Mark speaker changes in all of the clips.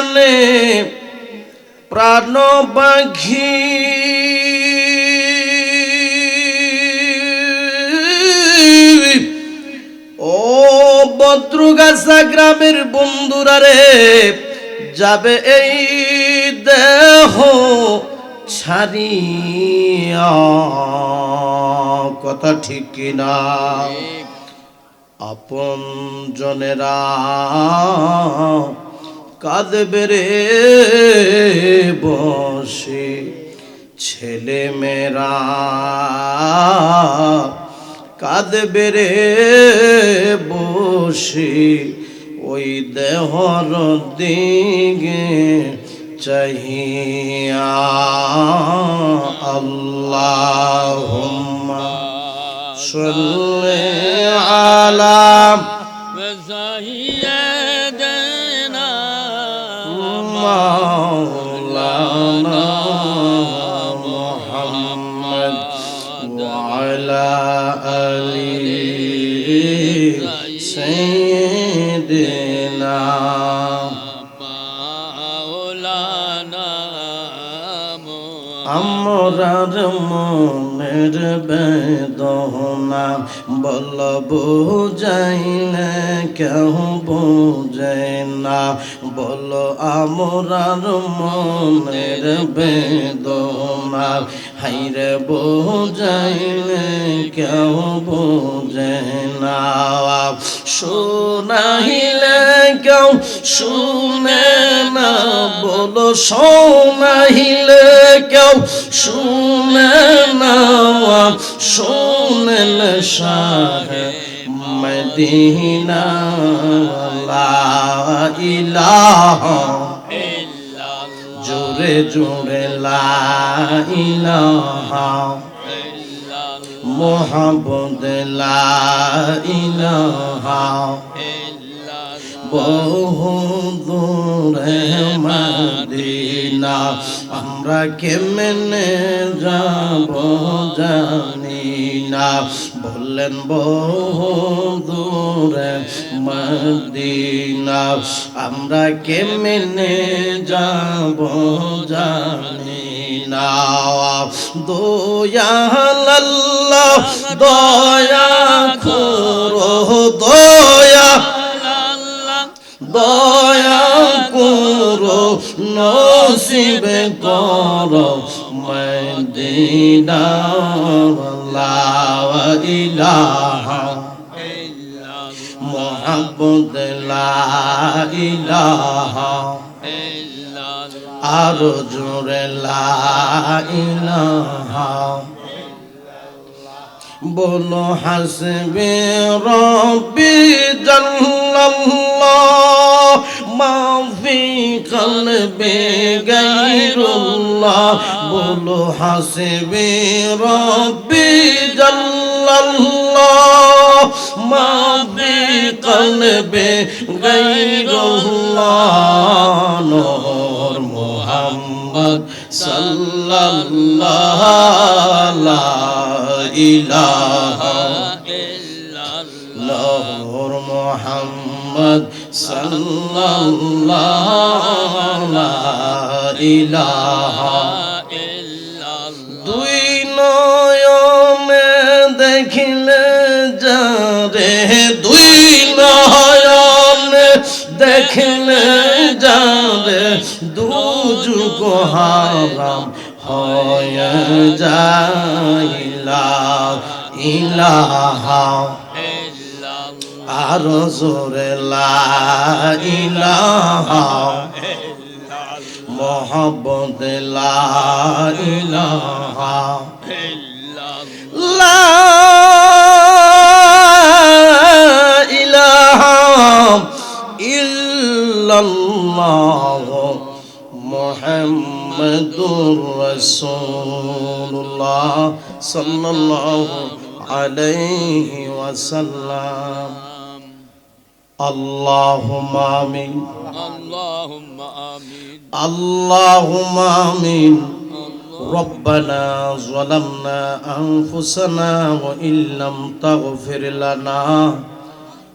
Speaker 1: জানে প্রাণ পাখি ও বদ্রুগাছা গ্রামের বন্ধুরা রে যাবে এই দেহ ছাড়িয়া। কথা ঠিক কিনা? আপন জনেরা কাদ বেরে বসে। ছেলে মেরা কাদ বেরে বসে। ওই দেহর দিগে চাহিয়া আল্লাহ। সল্লে
Speaker 2: আ
Speaker 1: مولانا محمد وعلى آله سيدنا
Speaker 2: مولانا محمد
Speaker 1: أمرار مولانا বেদনা বল বুঝাই কেউ বুঝে না। বল আমরার মনের বেদনা হাইরে বুঝাই না কেউ বুঝে না। শোনাইলে কেউ শুনে বলো শোনাইলে কেউ শুনে না শোনেন শাহে মদিনা। ইলাহা জোরে জোরে লা ইলাহা মোহাম্মদ লা ইলাহা বহু দূরে মদিনা, আমরা কেমনে যাব জানি না বললেন বহু দূরে মদিনা, আমরা কেমনে যাব জানি না দয়াল্লাহ দয়া করো, দয়া দয়া করো নসিবে করো মদিনা লা ইলাহা মোহাম্মদ লা ইলাহা আরও জোরে লা বলো, হাসবে রব্বি জাল্লাল্লাহ, মাফি কলবে গাইরুল্লাহ বলো, হাসবে রব্বি জাল্লাল্লাহ, মাফি কলবে গাইরুল্লাহ নূর মুহাম্মদ সাল্লাল্লাহ ইলাহা নূর মুহাম্মদ সাল্লাল্লাহু লা ইলাহা দুই নয়নে দেখিলে যারে দুই নয়নে দেখিলে যারে দুযুগ হারাম হয়ে যাইলা ইলাহা আর জোরে লা ইলাহা। মোহাম্মদ লা ইলাহা। লা ইলাহা ইল্লা ইল্লাল্লাহ। মুহাম্মাদুর রাসূলুল্লাহ সাল্লাল্লাহু আলাইহি ওয়াসাল্লাম আল্লাহুম্মা আমিন
Speaker 2: اللهم آمين
Speaker 1: আল্লাহুম্মা আমিন
Speaker 2: الله
Speaker 1: ربنا ظلمنا أنفسنا وإن لم تغفر لنا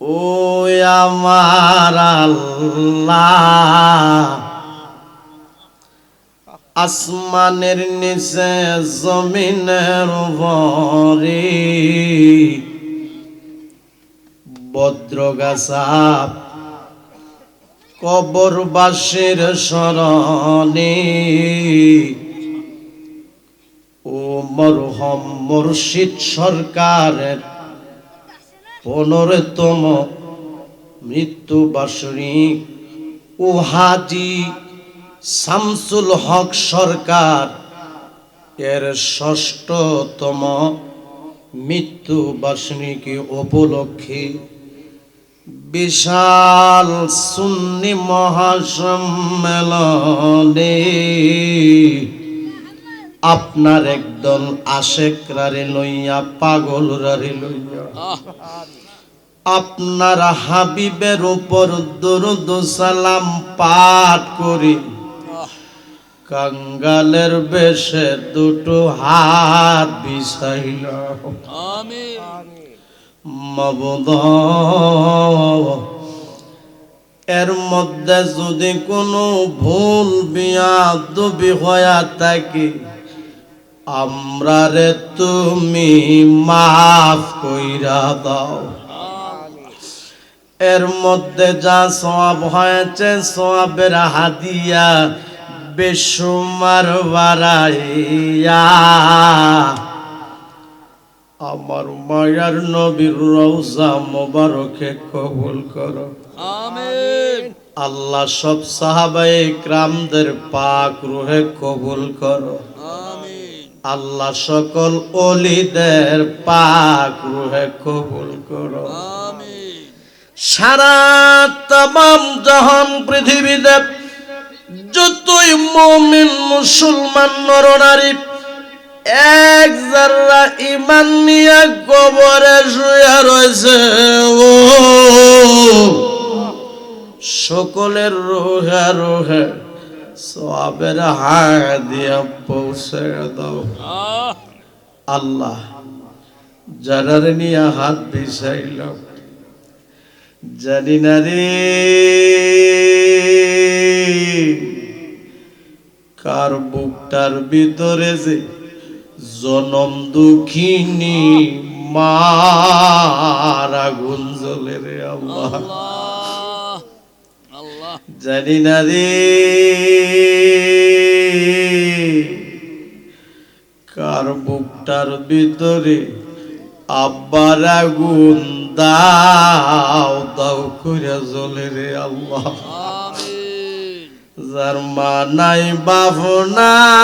Speaker 1: ও আমার আল্লাহ। আসমানের নিচে জমিনের ভরে বদ্রগাছা কবরবাসীর স্মরণে। ও মরহম মুর্শিদ সরকারের পনেরোতম মৃত্যু বার্ষিক। ও হাজি শামসুল হক সরকার এর ষষ্ঠতম মৃত্যু বার্ষিকী উপলক্ষে বিশাল সুন্নি মহাসম্মেলনে আপনার একদল আশেকরারে লইয়া পাগলরারে লইয়া। আপনার হাবিবের উপর দরুদ সালাম পাঠ করি। কাঙ্গালের বেশে দুটো হাত বিছাইল মবদ এর মধ্যে যদি কোনো ভুল বিয়া দুবি হইয়া থাকে আমরা রে তুমি মাফ কইরা দাও এর মধ্যে যা সব হয়েছে সবের হাদিয়া বেসুমার বাড়াইয়া আমার মায়ার নবীর রওজা মোবারকে কবুল করো
Speaker 2: آمين
Speaker 1: আল্লাহ সব সাহাবায়ে ক্রামদের পাক রুহে কবুল করো
Speaker 2: آمين
Speaker 1: আল্লাহ সকল অলিদের পাক রুহে কবুল করো। সারা তাম জহন পৃথিবী দেব যতই মমিন, মুসলমান, নরনারী, এক যারা ইমান নিয়ে গোবরে শুয়ে রয়েছে, ও সকলের রোহে রোহে সোয়াবের হাড় দিয়া পৌঁছে দাও। আল্লাহ যারার নিয়ে হাত বিছাইল জানি না রে কার বুকটার ভিতরে যে জনম দুঃখিনী মার আগুন জ্বলে রে আল্লাহ। জানি না রে। কার বুকটার ভিতরে আব্বার আগুন? দাও দাও করে জ্বলে রে আল্লাহ। যার মা নাই বাপ নাই।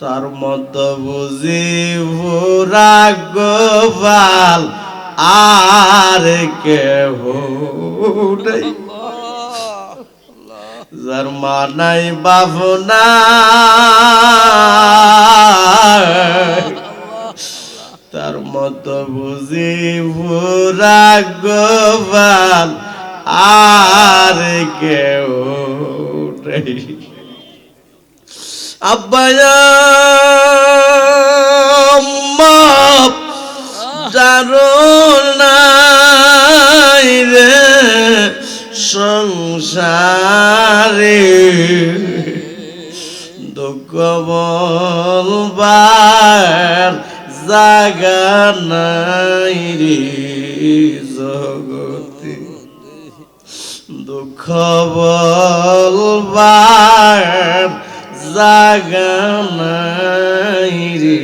Speaker 1: তার মত বুঝি ভোরা গোপাল আর কেহ নেই। যার মা নাই বাপ নাই তার মত বুঝি গোপাল আর কেউ নেই। আব্বায়া নাই রে সংসারে। দুঃখ বলবার জাগা নাই রে জগতে। দুঃখ বলবার জাগা নাই রে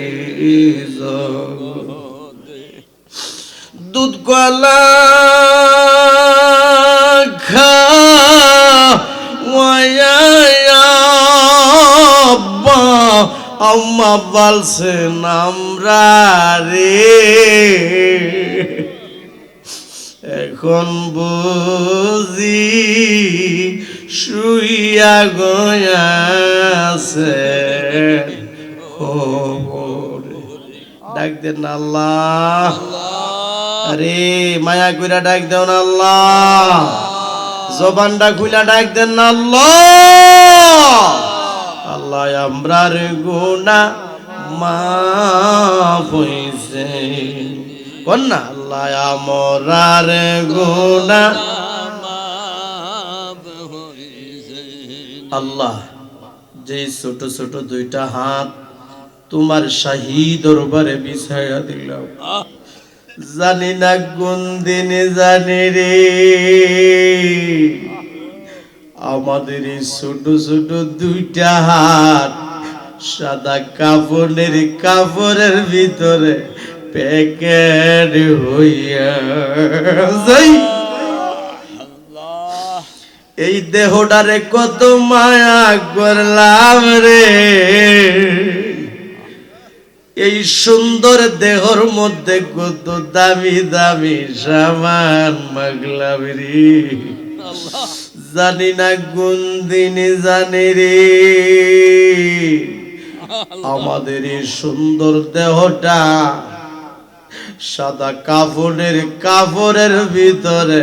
Speaker 1: আম্মা বলছেন আমরা রে। এখন বুঝি শুইয়া গয়াছে। খবরে ডাক দেন আল্লাহ। আরে, মায়া কইরা ডাক দেন আল্লাহ। জবানটা খুইলা ডাক দেন আল্লাহ। আল্লাহ, আমরার গুনা মাফ হইছে। কোন না? আল্লাহ, আমরার গুনা আল্লাহ যে ছোট ছোট দুইটা হাত তোমার শাহী দরবারে বিছাইয়া দিলাম। জানি না কোন দিনে জানি রে। আমাদের এই ছোট ছোট দুইটা হাত সাদা কাপড়ের কাপড়ের ভিতরে প্যাকেট হইয়া এই দেহটারে কত মায়া করলাম রে। এই সুন্দর দেহর মধ্যে কত দামি দামি সামান মাগলাম জানি না কোন দিন জানি রে। আমাদের এই সুন্দর দেহটা সাদা কাপড়ের কাপড়ের ভিতরে